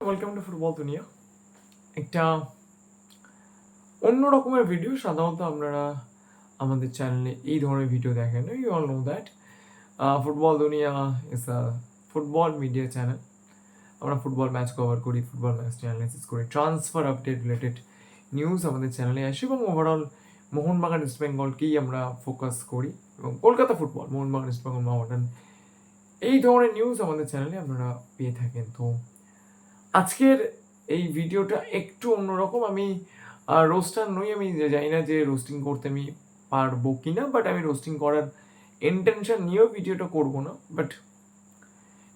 Welcome to football দুনিয়া একটা অন্য রকমের ভিডিও সাধারণত আপনারা আমাদের চ্যানেলে এই ধরনের ভিডিও দেখেন। You all know that football Duniya is a football media channel আমরা ফুটবল ম্যাচ কভার করি ফুটবল ম্যাচ অ্যানালাইসিস করি ট্রান্সফার আপডেট রিলেটেড নিউজ আমাদের চ্যানেলে আসে এবং ওভারঅল মোহনবাগান ইস্ট বেঙ্গলকেই আমরা ফোকাস করি এবং কলকাতা ফুটবল মোহনবাগান ইস্ট বেঙ্গল মোহামেডান এই ধরনের নিউজ আমাদের চ্যানেলে আপনারা পেয়ে থাকেন। তো আজকের এই ভিডিওটা একটু অন্যরকম। আমি রোস্টার নই আমি জানি না যে রোস্টিং করতে আমি পারব কি না বাট আমি রোস্টিং করার ইন্টেনশন নিয়েও ভিডিওটা করব না। But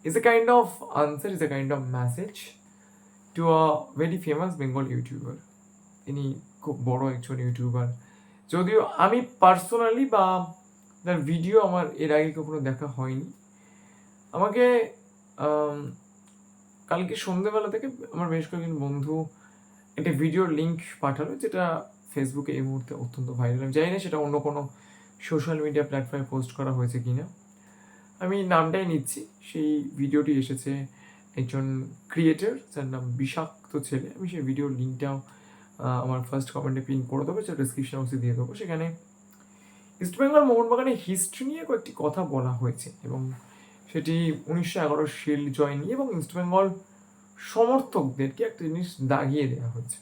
is a kind of answer is a kind of message to a very famous Bengal YouTuber তিনি খুব বড় একজন ইউটিউবার যদিও আমি পার্সোনালি বা তার ভিডিও আমার এর আগে কখনো দেখা হয়নি। আমাকে আম, কালকে সন্ধ্যেবেলা থেকে আমার বেশ কয়েকজন বন্ধু একটা ভিডিওর লিঙ্ক পাঠালো, যেটা ফেসবুকে এই মুহূর্তে অত্যন্ত ভাইরাল আমি জানি না সেটা অন্য কোনো সোশ্যাল মিডিয়া প্ল্যাটফর্মে পোস্ট করা হয়েছে কিনা। আমি নামটাই নিচ্ছি। সেই ভিডিওটি এসেছে একজন ক্রিয়েটার যার নাম বিষাক্ত ছেলে। আমি সেই ভিডিওর লিঙ্কটাও আমার ফার্স্ট কমেন্টে পিন করে দেবো, সেটা ডিসক্রিপশন বক্সে দিয়ে দেবো। সেখানে ইস্টবেঙ্গল মোহনবাগানের হিস্ট্রি নিয়ে কয়েকটি কথা বলা হয়েছে এবং সেটি উনিশশো এগারো শিল্ড জয় নিয়ে এবং ইস্টবেঙ্গল সমর্থকদেরকে একটা জিনিস দাগিয়ে দেওয়া হয়েছে।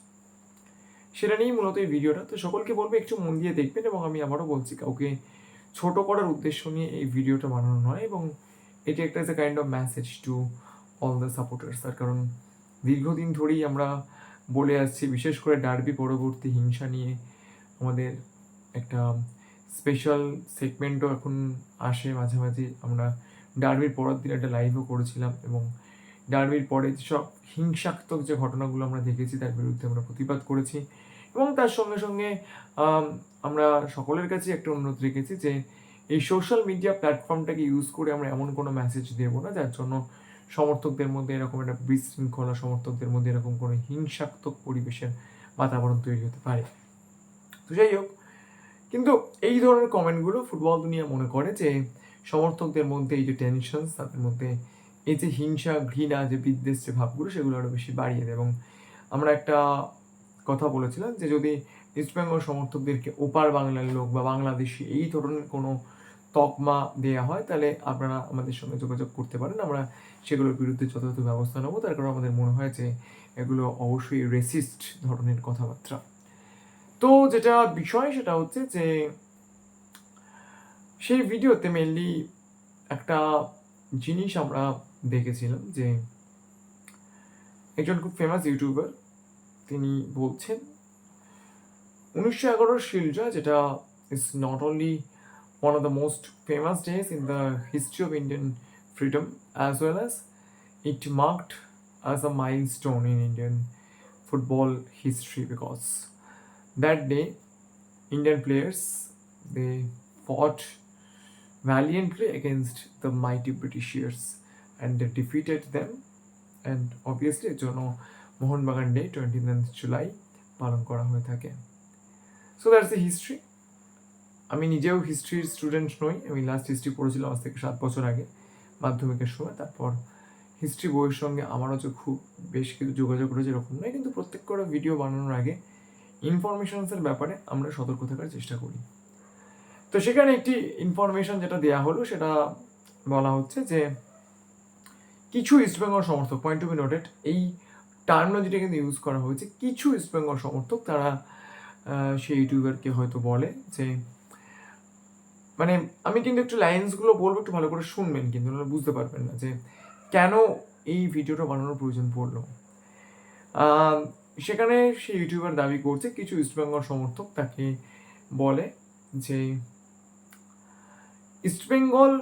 সেটা নিয়েই মূলত এই ভিডিওটা। তো সকলকে বলব, একটু মন দিয়ে দেখবেন এবং আমি আবারও বলছি, কাউকে ছোট করার উদ্দেশ্য নিয়ে এই ভিডিওটা বানানো নয় এবং এটি একটা as a kind of message to all the supporters তার কারণ দীর্ঘদিন ধরেই আমরা বলে আসছি, বিশেষ করে ডার্বি পরবর্তী হিংসা নিয়ে আমাদের একটা স্পেশাল সেগমেন্টও এখন আসে মাঝে মাঝে। আমরা ডার্বির পরের দিন একটা লাইভও করেছিলাম এবং ডার্বির পরে যেসব হিংসাত্মক যে ঘটনাগুলো আমরা দেখেছি, তার বিরুদ্ধে আমরা প্রতিবাদ করেছি এবং তার সঙ্গে সঙ্গে আমরা সকলের কাছে একটা অনুরোধ রেখেছি যে এই সোশ্যাল মিডিয়া প্ল্যাটফর্মটাকে ইউজ করে আমরা এমন কোনো মেসেজ দেব না, যার জন্য সমর্থকদের মধ্যে এরকম একটা বিশৃঙ্খলা, সমর্থকদের মধ্যে এরকম কোনো হিংসাত্মক পরিবেশের বাতাবরণ তৈরি হতে পারে। তো যাই হোক, কিন্তু এই ধরনের কমেন্টগুলো ফুটবল দুনিয়া মনে করে যে সমর্থকদের মধ্যে এই যে টেনশন তাদের মধ্যে এই যে হিংসা, ঘৃণা, যে বিদ্বেষ, যে ভাবগুলো, সেগুলো আরও বেশি বাড়িয়ে দেয়। এবং আমরা একটা কথা বলেছিলাম যে যদি ইস্টবেঙ্গল সমর্থকদেরকে ওপার বাংলার লোক বা বাংলাদেশি এই ধরনের কোনো তকমা দেয়া হয়, তাহলে আপনারা আমাদের সঙ্গে যোগাযোগ করতে পারেন। আমরা সেগুলোর বিরুদ্ধে যথাযথ ব্যবস্থা নেব। তার কারণ আমাদের মনে হয় যে এগুলো অবশ্যই রেসিস্ট ধরনের কথাবার্তা। তো যেটা বিষয় সেটা হচ্ছে যে সেই ভিডিওতে মেনলি একটা জিনিস আমরা দেখেছিলাম যে একজন খুব ফেমাস ইউটিউবার তিনি বলছেন, উনিশশো এগারোর শিলজা যেটা is not only one of the most famous days in the history of Indian freedom as well as it marked as a milestone in Indian football history because that day Indian players, they fought valiantly against the mighty Britishers, and they defeated them. And obviously এর জন্য Mohun Bagan day twenty ninth July পালন করা হয়ে থাকে। So that's a history আমি নিজেও হিস্ট্রির student নই, আমি লাস্ট হিস্ট্রি পড়েছিলাম আজ থেকে সাত বছর আগে, মাধ্যমিকের সময়। তারপর হিস্ট্রি বইয়ের সঙ্গে আমারও যে খুব বেশ কিছু যোগাযোগ রয়েছে এরকম নয়, কিন্তু প্রত্যেক কটা ভিডিও বানানোর আগে ইনফরমেশনসের ব্যাপারে আমরা সতর্ক থাকার চেষ্টা করি। তো সেখানে একটি ইনফরমেশন যেটা দেয়া হলো, সেটা বলা হচ্ছে যে কিছু ইস্টবেঙ্গল সমর্থক পয়েন্ট টু বি নোটেড এই টার্মিনোলজিটা কিন্তু ইউজ করা হয়েছে। কিছু ইস্টবেঙ্গল সমর্থক তারা সেই ইউটিউবারকে হয়তো বলে যে মানে আমি কিন্তু একটু লাইন্সগুলো বলব, একটু ভালো করে শুনবেন কিন্তু, নাহলে বুঝতে পারবেন না যে কেন এই ভিডিওটা বানানোর প্রয়োজন পড়ল। সেখানে সেই ইউটিউবার দাবি করছে, কিছু ইস্টবেঙ্গল সমর্থক তাকে বলে যে ইস্টবেঙ্গল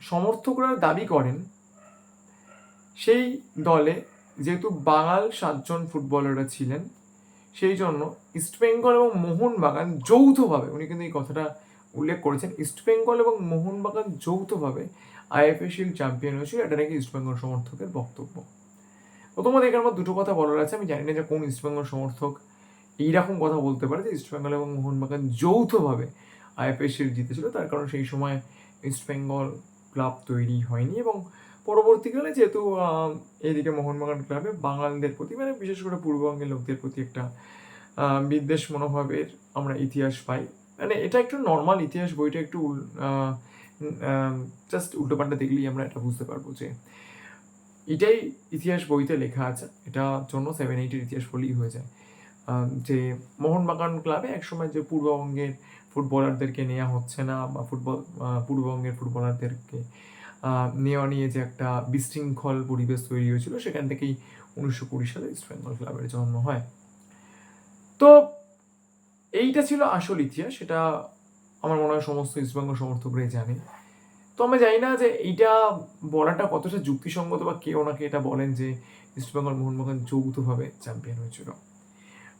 সমর্থকরা দাবি করেন, সেই দলে যেহেতু বাঙাল সাতজন ফুটবলাররা ছিলেন, সেই জন্য ইস্টবেঙ্গল এবং মোহনবাগান যৌথভাবে, উনি কিন্তু এই কথাটা উল্লেখ করেছেন ইস্টবেঙ্গল এবং মোহনবাগান যৌথভাবে আইএফএ শিল্ড চ্যাম্পিয়ন হয়েছিল, এটা নাকি ইস্টবেঙ্গল সমর্থকের বক্তব্য। প্রথমত এখানে আমার দুটো কথা বলার আছে, আমি জানি না যে কোন ইস্টবেঙ্গল সমর্থক এইরকম কথা বলতে পারে যে ইস্টবেঙ্গল এবং মোহনবাগান যৌথভাবে আইএফএ শিল্ড জিতেছিল তার কারণ সেই সময় ইস্টবেঙ্গল ক্লাব তৈরি হয়নি এবং পরবর্তীকালে যেহেতু এদিকে মোহনবাগান ক্লাবে বাঙালদের প্রতি মানে বিশেষ করে পূর্ববঙ্গের লোকদের প্রতি একটা বিদ্বেষ মনোভাবের আমরা ইতিহাস পাই। মানে এটা একটু নর্মাল ইতিহাস, বইটা একটু জাস্ট উল্টোপাল্টা দেখলেই আমরা এটা বুঝতে পারব যে এটাই ইতিহাস বইতে লেখা আছে। এটা জন্য সেভেন এইটের ইতিহাস বলেই হয়ে যায়। যে মোহনবাগান ক্লাবে একসময় যে পূর্ববঙ্গের ফুটবলারদেরকে নেওয়া হচ্ছে না বা ফুটবল পূর্ববঙ্গের ফুটবলারদেরকে নেওয়া নিয়ে যে একটা বিশৃঙ্খল পরিবেশ তৈরি হয়েছিল, সেখান থেকেই উনিশশো কুড়ি সালে ইস্ট বেঙ্গল ক্লাবের জন্ম হয়। তো এইটা ছিল আসল ইতিহাস, সেটা আমার মনে হয় সমস্ত ইস্টবেঙ্গল সমর্থকরাই জানে। তো আমি জানি না যে এইটা বলাটা কতটা যুক্তিসঙ্গত বা কে ওনাকে এটা বলেন যে ইস্টবেঙ্গল মোহনবাগান যৌথভাবে চ্যাম্পিয়ন হয়েছিল।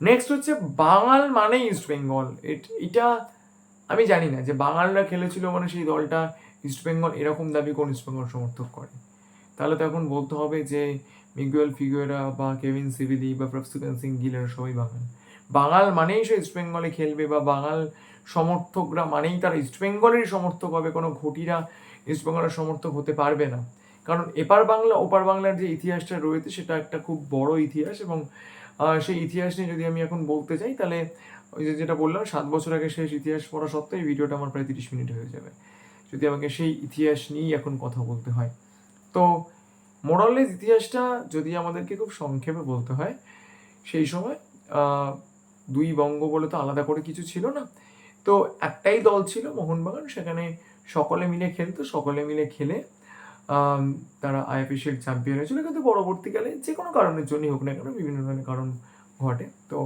নেক্সট হচ্ছে বাঙাল মানে ইস্টবেঙ্গল এটা আমি জানি না যে বাঙালরা খেলেছিল মানে সেই দলটা ইস্টবেঙ্গল এরকম দাবি কোন ইস্টবেঙ্গল সমর্থক করে। তাহলে তো এখন বলতে হবে যে মিগুয়েল ফিগুয়েরা বা কেভিন সিভিলি বা প্রফসুকান সিং গিলের সবাই বাঙাল। বাঙাল মানেই সে ইস্টবেঙ্গলে খেলবে বা বাঙাল সমর্থকরা মানেই তারা ইস্টবেঙ্গলেরই সমর্থক হবে, কোনো ঘটিরা ইস্টবেঙ্গলের সমর্থক হতে পারবে না। কারণ এপার বাংলা, ওপার বাংলার যে ইতিহাসটা রয়েছে সেটা একটা খুব বড় ইতিহাস এবং সেই ইতিহাস নিয়ে যদি আমি এখন বলতে চাই, তাহলে ওই যে যেটা বললাম, সাত বছর আগে শেষ ইতিহাস পড়া সত্ত্বেও এই ভিডিওটা আমার প্রায় তিরিশ মিনিট হয়ে যাবে। যদি আমাকে সেই ইতিহাস নিয়েই এখন কথা বলতে হয়। তো মোরালেজ ইতিহাসটা যদি আমাদেরকে খুব সংক্ষেপে বলতে হয়, সেই সময় দুই বঙ্গ বলে তো আলাদা করে কিছু ছিল না। তো একটাই দল ছিল মোহনবাগান, সেখানে সকলে মিলে খেলতো, সকলে মিলে খেলে তারা আইএফএসির চ্যাম্পিয়ন হয়েছিল। কিন্তু পরবর্তীকালে যে কোনো কারণের জন্যই হোক না কেন, বিভিন্ন ধরনের কারণ ঘটে। তো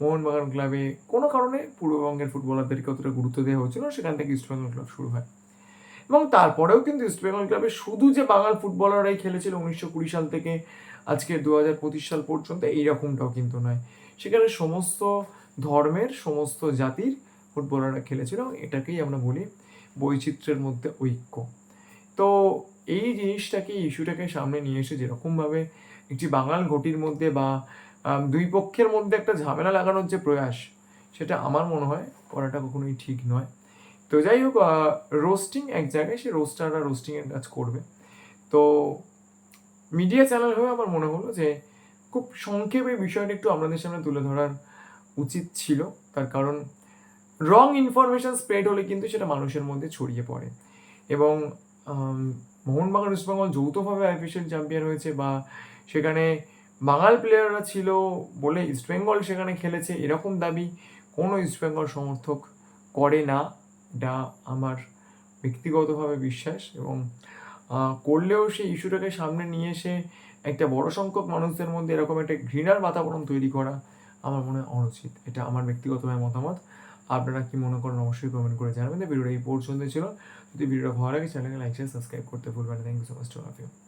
মোহনবাগান ক্লাবে কোনো কারণে পূর্ববঙ্গের ফুটবলারদেরকে অতটা গুরুত্ব দেওয়া হচ্ছিল সেখান থেকে ইস্টবেঙ্গল ক্লাব শুরু হয়। এবং তারপরেও কিন্তু ইস্টবেঙ্গল ক্লাবে শুধু যে বাঙাল ফুটবলাররাই খেলেছিল উনিশশো কুড়ি সাল থেকে আজকে দু হাজার পঁচিশ সাল পর্যন্ত এইরকমটাও কিন্তু নয়। সেখানে সমস্ত ধর্মের, সমস্ত জাতির ফুটবলাররা খেলেছিল এটাকেই আমরা বলি বৈচিত্র্যের মধ্যে ঐক্য। তো এই জিনিসটাকে ইস্যুটাকে সামনে নিয়ে এসে যেরকমভাবে একটি বাঙাল ঘটির মধ্যে বা দুই পক্ষের মধ্যে একটা ঝামেলা লাগানোর যে প্রয়াস, সেটা আমার মনে হয় করাটা কখনোই ঠিক নয়। তো যাই হোক রোস্টিং এক জায়গায়, সে রোস্টাররা রোস্টিংয়ের কাজ করবে। তো মিডিয়া চ্যানেল হয়ে আমার মনে হলো যে, খুব সংক্ষেপে বিষয়টা একটু আপনাদের সামনে তুলে ধরার উচিত ছিল। তার কারণ রং ইনফরমেশন স্প্রেড হলে কিন্তু সেটা মানুষের মধ্যে ছড়িয়ে পড়ে। এবং মোহনবাগান ইস্টবেঙ্গল যৌথভাবে আইপিএল চ্যাম্পিয়ন হয়েছে বা সেখানে বাঙাল প্লেয়াররা ছিল বলে ইস্টবেঙ্গল সেখানে খেলেছে, এরকম দাবি কোনো ইস্টবেঙ্গল সমর্থক করে না। এটা আমার ব্যক্তিগতভাবে বিশ্বাস এবং করলেও সেই ইস্যুটাকে সামনে নিয়ে এসে একটা বড় সংখ্যক মানুষদের মধ্যে এরকম একটা ঘৃণার বাতাবরণ তৈরি করা আমার মনে হয় অনুচিত। এটা আমার ব্যক্তিগতভাবে মতামত। আপনারা কি মনে করেন অবশ্যই কমেন্ট করে জানাবেন। ভিডিওটা এই পর্যন্ত ছিল। যদি ভিডিওটা ভালো লাগে চ্যানেলকে লাইক শেয়ার সাবস্ক্রাইব করতে ভুলবেন thank you so much to of you